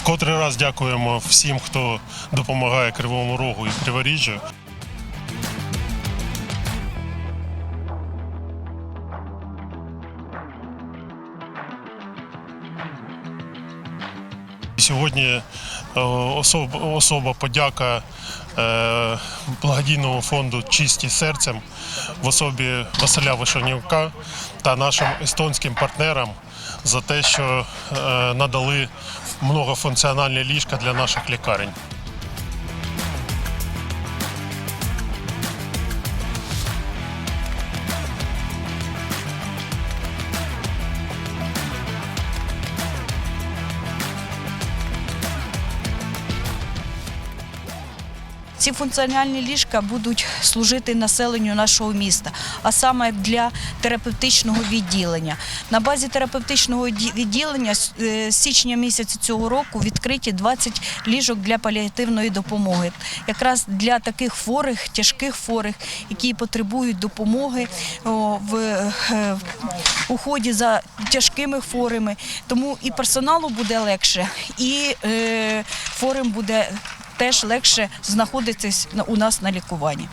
В котрий раз дякуємо всім, хто допомагає Кривому Рогу і Криворіжжю. Сьогодні е, особа, особа подяка е, благодійному фонду Чисті серцем в особі Василя Вишенюка та нашим естонським партнерам за те, що е, надали многофункціональні ліжка для наших лікарень. Ці функціональні ліжка будуть служити населенню нашого міста, а саме для терапевтичного відділення. На базі терапевтичного відділення з е, січня місяця цього року відкриті 20 ліжок для паліативної допомоги. Якраз для таких хворих, тяжких хворих, які потребують допомоги в е, у ході за тяжкими хворими. Тому і персоналу буде легше, і е, хворим буде теж легше знаходитись на- у нас на лікуванні.